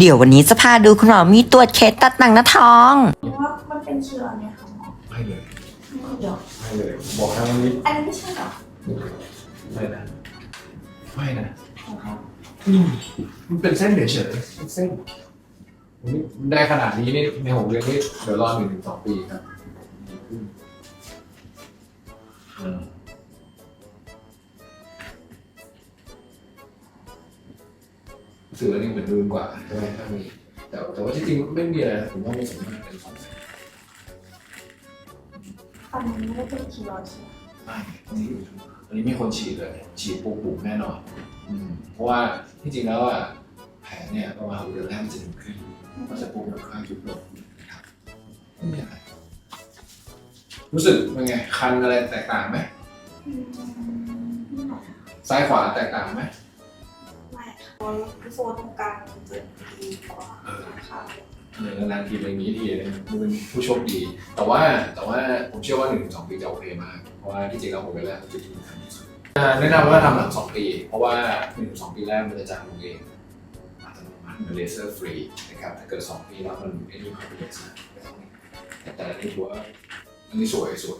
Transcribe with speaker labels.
Speaker 1: เดี๋ยววันนี้จะพาดูคุณหมอมีตรวจเคสตัดหนังหน้าท้อง
Speaker 2: ว่ามันเป็นเชื้อเนี่ยค่ะหมอ
Speaker 3: ไม่เลย
Speaker 2: เดี๋ยว
Speaker 3: ไม่เลย บอกทางนี้
Speaker 2: อันนี้ไม่ใช่เหรอ
Speaker 3: ไม่นะไม่นะ
Speaker 2: ของเขา
Speaker 3: อืมมันเป็นเส้นเฉยๆเป็นเส้นนี่ได้ขนาดนี้นี่ในหกเดือนนี่เดี๋ยวรอหนึ่งถึงสองปีครับอืม รู้สึกว่านี่เหมือนนูนกว่าใช่ไหมถ้ามีแต่แต่ว่าที่จริงไม่มีอะไรนะผมว่าไม่สมควรเป็นสองแสน
Speaker 2: อันนี้ไม่ได้เป็นคีโรใช่ไหม
Speaker 3: ไม่อันนี้อันนี้มีคนฉีดเลยฉีดปูปุกแน่นอนอืมเพราะว่าที่จริงแล้วอะแผลเนี่ยประมาณหกเดือนแรกมันจะดีขึ้นก็จะปูแบบค่อยๆยุบลงนะครับไม่มีอะไรรู้สึกเป็นไงคันอะไรแตกต่างไหม
Speaker 2: อืมนี่ไหนอะ
Speaker 3: ซ้ายขวาแตกต่างไหม
Speaker 2: ค่ะโฟนโฟนตรงกลางมันจะดีกว่า
Speaker 3: เออ
Speaker 2: ค่ะ
Speaker 3: เออนานๆทีเป็นอย่างนี้ทีนึงมันเป็นผู้โชคดี แต่ว่าแต่ว่าผมเชื่อว่าหนึ่งถึงสองปีจะโอเคมาก เพราะว่าที่จริงแล้วผมเป็นแรกจะดีที่สุดอ่าแนะนำว่าทำหลังสองปี เพราะว่าหนึ่งถึงสองปีแรกมันจะจางลงเองอัตโนมัติมันเลเซอร์ฟรีนะครับถ้าเกิด2ปีแล้วมันไม่มีความเป็นเลเซอร์ไม่ต้แต่อันนี้ถือว่าอันนี้สวยสวย